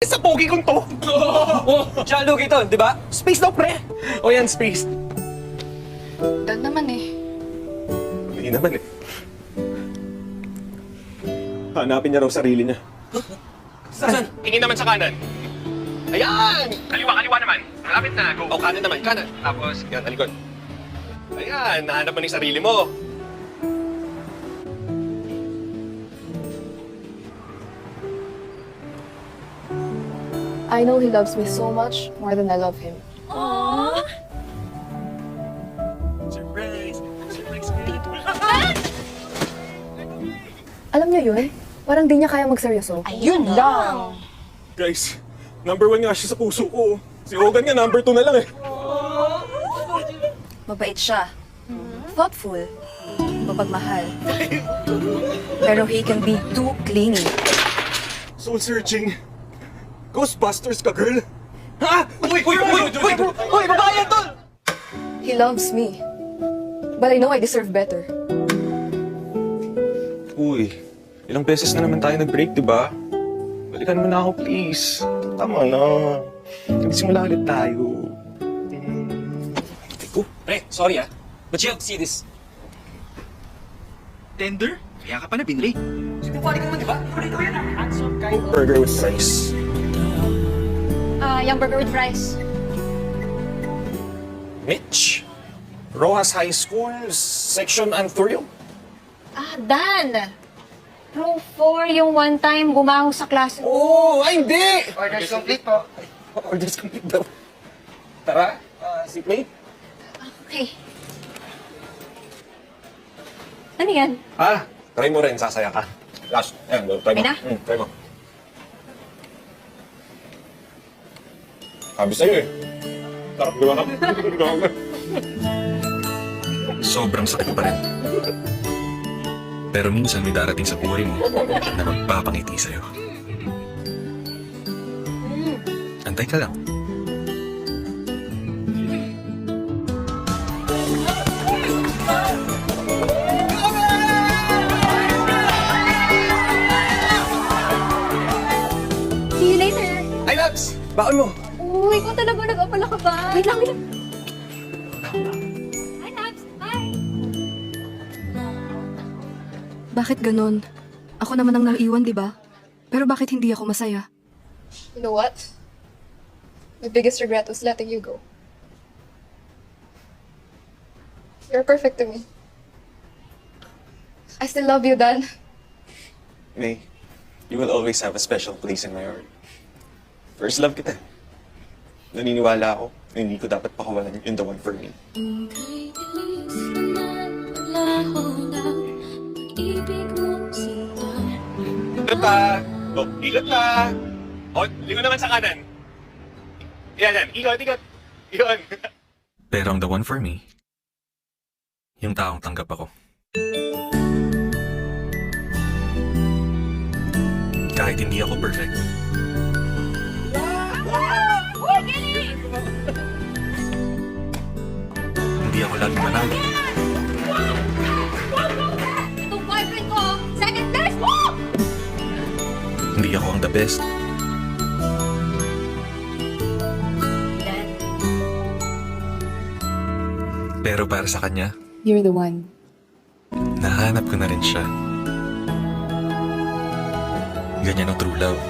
Sa pogi kong to! Oh, tsaka lugi to, di ba? Space daw, pre! O yan, space. Dan naman eh. Hindi naman eh. Hanapin niya raw sarili niya. Saan? Tingin naman sa kanan. Ayan! Kaliwa, kaliwa naman. Malapit na. Go. O, kanan naman, kanan. Tapos, yan, talikod. Ayan, nahanap mo na yung sarili mo. I know he loves me so much, more than I love him. Surprise! Surprise! Alam niyo yun? Parang di niya kaya magseryoso. Yun lang. Guys, number one nga siya sa puso ko. Si Hogan nga, number two na lang eh. Mabait siya. Thoughtful. Mapagmahal. Pero he can be too clingy. Soul searching. Ghostbusters ka, girl! Ha? Uy, uy, uy, uy, uy, babae yan, tol! He loves me. But I know I deserve better. Uy, ilang beses na naman tayo nag-break, di ba? Balikan mo na ako, please. Tama na. Nagsimula ulit tayo. Oh, pre, sorry ah. But you have to see this. Tender? Kaya ka pa na binri. Sinupali ka naman, di ba? Ikaw yan ah. Handsome guy. Burger with fries. Ah, young burger with fries. Mitch, Rojas High School, Section Anthurium. Ah, Dan! Row 4, yung one time gumaho sa klase. Oh, ay hindi! Orders complete po. Orders complete daw. Tara, uh, seatmate. Okay. Ano yan? Ah, try mo rin, sasaya ka. Last, ayan, go, try mo. Okay na? Mm, try mo. Sabi sa'yo eh. Sarap diba? Sobrang sakit pa rin. Pero minsan may darating sa buhay mo na magpapangiti sa'yo. Antay ka lang. See you later! Ay, Labs! Bakon mo! Uy, ikaw talaga nag-abala ka ba? Wait lang, wait lang. Hi, Nabs! Bye! Bakit ganon? Ako naman ang naiwan, di ba? Pero bakit hindi ako masaya? You know what? My biggest regret was letting you go. You're perfect to me. I still love you, Dan. May, you will always have a special place in my heart. First love kita. Naniniwala ako na hindi ko dapat pakawalan yung the one for me. Ikot pa! Oh, ikot pa! Oh, lingon naman sa kanan. Yan, yan. Ikot, ikot. Yun. Pero ang the one for me, yung taong tanggap ako. Kahit hindi ako perfect. Hindi ako laging manalo. Itong boyfriend ko, second best! Woo! Hindi ako ang the best. Pero para sa kanya, You're the one. nahanap ko na rin siya. Ganyan ang true love.